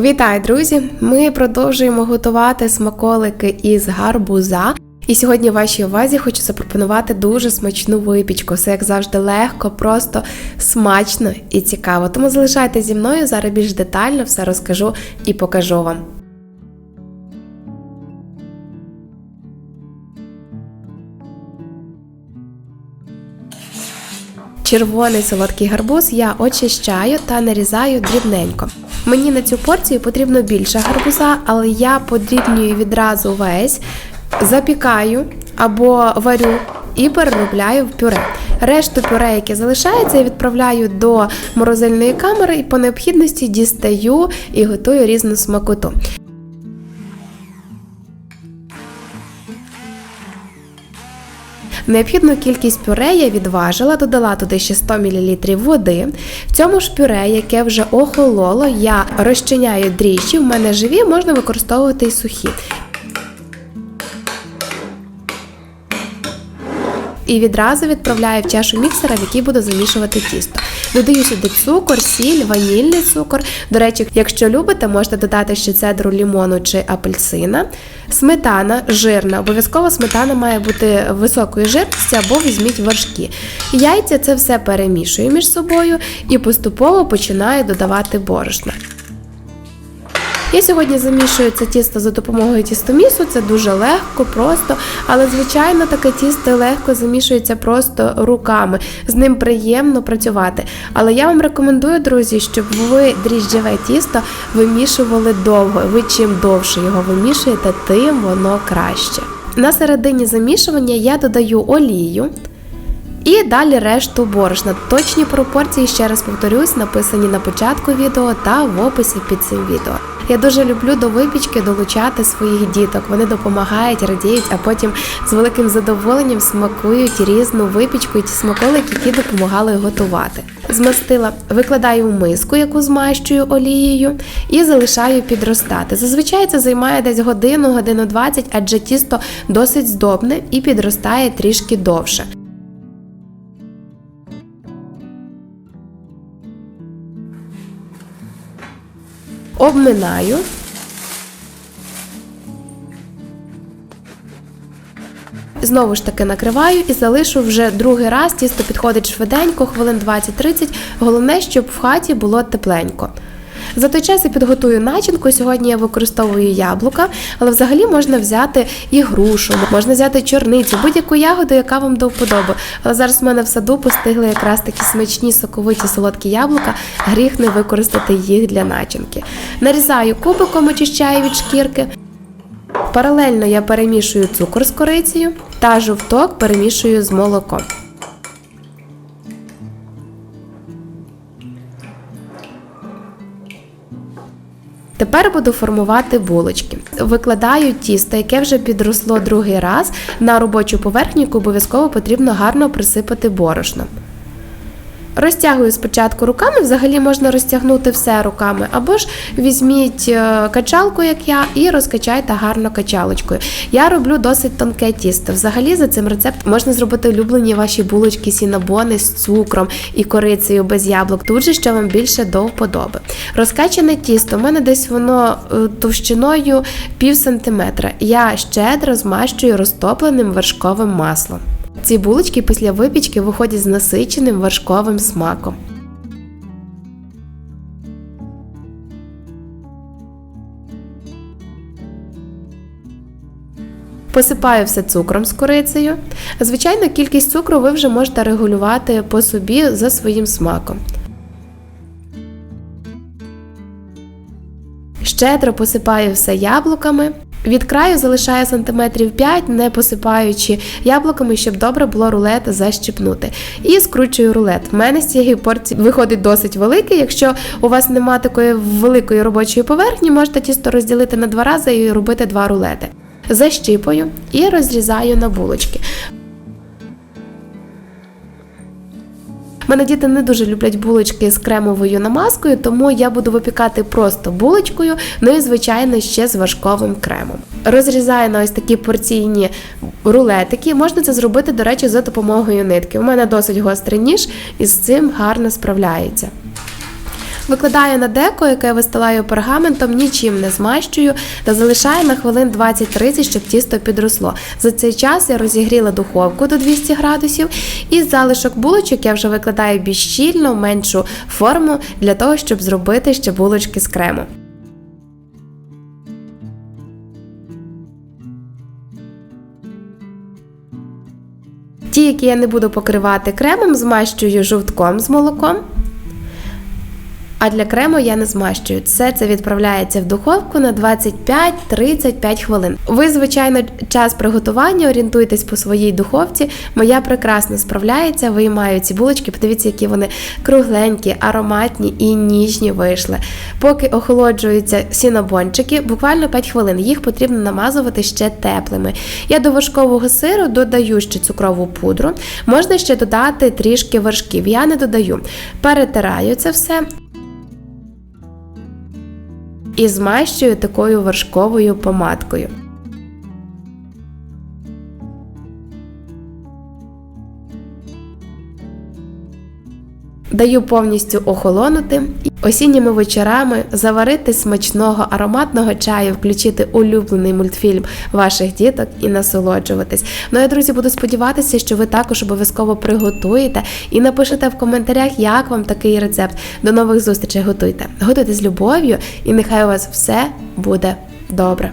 Вітаю, друзі! Ми продовжуємо готувати смаколики із гарбуза. І сьогодні вашій увазі хочу запропонувати дуже смачну випічку. Все як завжди легко, просто смачно і цікаво. Тому залишайтеся зі мною, зараз більш детально все розкажу і покажу вам. Червоний солодкий гарбуз я очищаю та нарізаю дрібненько. Мені на цю порцію потрібно більше гарбуза, але я подрібнюю відразу весь, запікаю або варю і переробляю в пюре. Решту пюре, яке залишається, я відправляю до морозильної камери і по необхідності дістаю і готую різну смакоту. Необхідну кількість пюре я відважила, додала туди ще 100 мл води. В цьому ж пюре, яке вже охололо, я розчиняю дріжджі, в мене живі, можна використовувати і сухі. І відразу відправляю в чашу міксера, в який буду замішувати тісто. Додаю сюди цукор, сіль, ванільний цукор. До речі, якщо любите, можете додати ще цедру лімону чи апельсина. Сметана жирна. Обов'язково сметана має бути високої жирності або візьміть вершки. Яйця це все перемішую між собою і поступово починаю додавати борошна. Я сьогодні замішую це тісто за допомогою тістомісу, це дуже легко, просто, але, звичайно, таке тісто легко замішується просто руками. З ним приємно працювати. Але я вам рекомендую, друзі, щоб ви дріжджеве тісто вимішували довго. Ви чим довше його вимішуєте, тим воно краще. На середині замішування я додаю олію. І далі решту борошна. Точні пропорції, ще раз повторюсь, написані на початку відео та в описі під цим відео. Я дуже люблю до випічки долучати своїх діток. Вони допомагають, радіють, а потім з великим задоволенням смакують різну випічку і ті смаколики, які допомагали готувати. Змастила, викладаю в миску, яку змащую олією, і залишаю підростати. Зазвичай це займає десь годину, годину 20, адже тісто досить здобне і підростає трішки довше. Обминаю. Знову ж таки накриваю і залишу вже другий раз. Тісто підходить швиденько, хвилин 20-30. Головне, щоб в хаті було тепленько. За той час я підготую начинку. Сьогодні я використовую яблука, але взагалі можна взяти і грушу, можна взяти чорницю, будь-яку ягоду, яка вам до вподоби. Але зараз в мене в саду постигли якраз такі смачні, соковиті солодкі яблука, гріх не використати їх для начинки. Нарізаю кубиком, очищаю від шкірки. Паралельно я перемішую цукор з корицею та жовток перемішую з молоком. Тепер буду формувати булочки. Викладаю тісто, яке вже підросло другий раз. На робочу поверхню обов'язково потрібно гарно присипати борошном. Розтягую спочатку руками, взагалі можна розтягнути все руками, або ж візьміть е, качалку, як я, і розкачайте гарно качалочкою. Я роблю досить тонке тісто. Взагалі за цим рецептом можна зробити улюблені ваші булочки, сінабони з цукром і корицею без яблук. Тут же що вам більше до вподоби. Розкачане тісто, у мене десь воно е, товщиною пів сантиметра. Я щедро змащую розтопленим вершковим маслом. Ці булочки після випічки виходять з насиченим вершковим смаком. Посипаю все цукром з корицею. Звичайно, кількість цукру ви вже можете регулювати по собі за своїм смаком. Щедро посипаю все яблуками. Від краю залишаю сантиметрів 5, не посипаючи яблуками, щоб добре було рулет защіпнути. І скручую рулет. В мене з цієї порції виходить досить великий. Якщо у вас немає такої великої робочої поверхні, можете тісто розділити на два рази і робити два рулети. Защіпую і розрізаю на булочки. Мене діти не дуже люблять булочки з кремовою намазкою, тому я буду випікати просто булочкою, ну і, звичайно, ще з важковим кремом. Розрізаю на ось такі порційні рулетики. Можна це зробити, до речі, за допомогою нитки. У мене досить гострий ніж і з цим гарно справляється. Викладаю на деко, яке вистилаю пергаментом, нічим не змащую та залишаю на хвилин 20-30, щоб тісто підросло. За цей час я розігріла духовку до 200 градусів і з залишок булочок я вже викладаю більш щільно, меншу форму для того, щоб зробити ще булочки з крему. Ті, які я не буду покривати кремом, змащую жовтком з молоком. А для крему я не змащую. Все це відправляється в духовку на 25-35 хвилин. Ви, звичайно, час приготування орієнтуйтесь по своїй духовці. Моя прекрасно справляється, виймаю ці булочки. Подивіться, які вони кругленькі, ароматні і ніжні вийшли. Поки охолоджуються сінобончики, буквально 5 хвилин. Їх потрібно намазувати ще теплими. Я до вершкового сиру додаю ще цукрову пудру. Можна ще додати трішки вершків. Я не додаю. Перетираю це все і змащую такою вершковою помадкою. Даю повністю охолонути. Осінніми вечорами заварити смачного ароматного чаю, включити улюблений мультфільм ваших діток і насолоджуватись. Ну я друзі, буду сподіватися, що ви також обов'язково приготуєте і напишете в коментарях, як вам такий рецепт. До нових зустрічей готуйте. Готуйте з любов'ю, і нехай у вас все буде добре.